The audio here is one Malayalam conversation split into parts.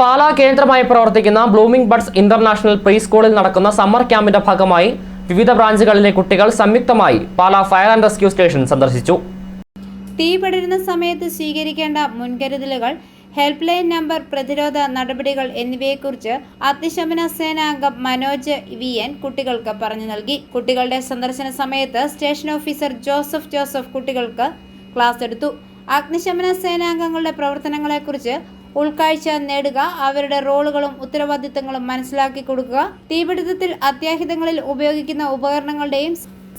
പാലാ കേന്ദ്രമായി പ്രവർത്തിക്കുന്ന ബ്ലൂമിംഗ് ബഡ്സ് ഇന്റർനാഷണൽ പ്രീ സ്കൂളിൽ നടക്കുന്ന സമ്മർ ക്യാമ്പിന്റെ ഭാഗമായി വിവിധ ബ്രാഞ്ചുകളിലെ കുട്ടികൾ സംയുക്തമായി Pala fire and rescue station സന്ദർശിച്ചു. തീ പടരുന്ന സമയത്ത് സ്വീകരിക്കേണ്ട മുൻകരുതലുകൾ ഹെൽപ്പ് ലൈൻ നമ്പർ പ്രതിരോധ നടപടികൾ എന്നിവയെക്കുറിച്ച് അഗ്നിശമന സേനാംഗം മനോജ് വി എൻ കുട്ടികൾക്ക് പറഞ്ഞു നൽകി. കുട്ടികളുടെ സന്ദർശന സമയത്ത് സ്റ്റേഷൻ ഓഫീസർ ജോസഫ് ജോസഫ് കുട്ടികൾക്ക് ക്ലാസ് എടുത്തു. അഗ്നിശമന സേനാംഗങ്ങളുടെ പ്രവർത്തനങ്ങളെക്കുറിച്ച് ഉൾക്കാഴ്ച നേടുക അവരുടെ റോളുകളും ഉത്തരവാദിത്തങ്ങളും മനസ്സിലാക്കി കൊടുക്കുക. തീപിടുത്തത്തിൽ അത്യാഹിതങ്ങളിൽ ഉപയോഗിക്കുന്ന ഉപകരണങ്ങളുടെയും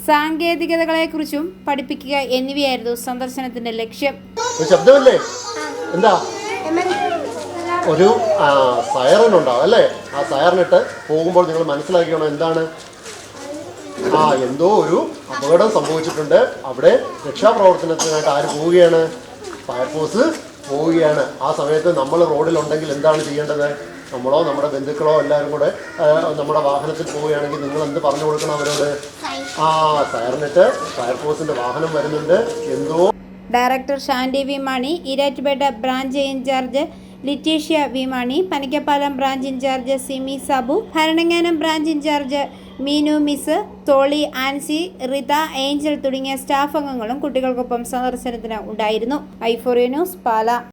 സാങ്കേതികതകളെക്കുറിച്ചും പഠിപ്പിക്കുക എന്നിവയായിരുന്നു സന്ദർശനത്തിന്റെ ലക്ഷ്യം. ശബ്ദമില്ലേ? എന്താ? ഒരു സയറൻ ഉണ്ടാവും അല്ലേ? ആ സയറിനിട്ട് പോകുമ്പോൾ നിങ്ങൾ മനസ്സിലാക്കിയണം എന്താണ്. ആ എന്തോ ഒരു അപകടം സംഭവിച്ചിട്ടുണ്ട്. അവിടെ രക്ഷാപ്രവർത്തനത്തിനായിട്ട് ആര് പോവുകയാണ്? ഫയർഫോഴ്സ് പോവുകയാണ്. ആ സമയത്ത് നമ്മൾ റോഡിലുണ്ടെങ്കിൽ എന്താണ് ചെയ്യേണ്ടത്? നമ്മളോ നമ്മുടെ ബന്ധുക്കളോ എല്ലാവരും കൂടെ നമ്മുടെ വാഹനത്തിൽ പോവുകയാണെങ്കിൽ നിങ്ങൾ എന്ത് പറഞ്ഞു കൊടുക്കണം അവരോട്? ആ സൈറനിട്ട് ഫയർഫോഴ്സിന്റെ വാഹനം വരുന്നുണ്ട്. എന്തോ director Shandy V Mani Erattupetta branch in charge Letitia V Mani Panakkappalam branch in charge Simi Sabu Bharananganam branch in charge Meenu miss Tholi Ancy Rita Angel തുടങ്ങിയ സ്റ്റാഫ് അംഗങ്ങളും കുട്ടികൾക്കൊപ്പം സന്ദർശനത്തിന് ഉണ്ടായിരുന്നു. ഐഫോറിയ ന്യൂസ് പാല.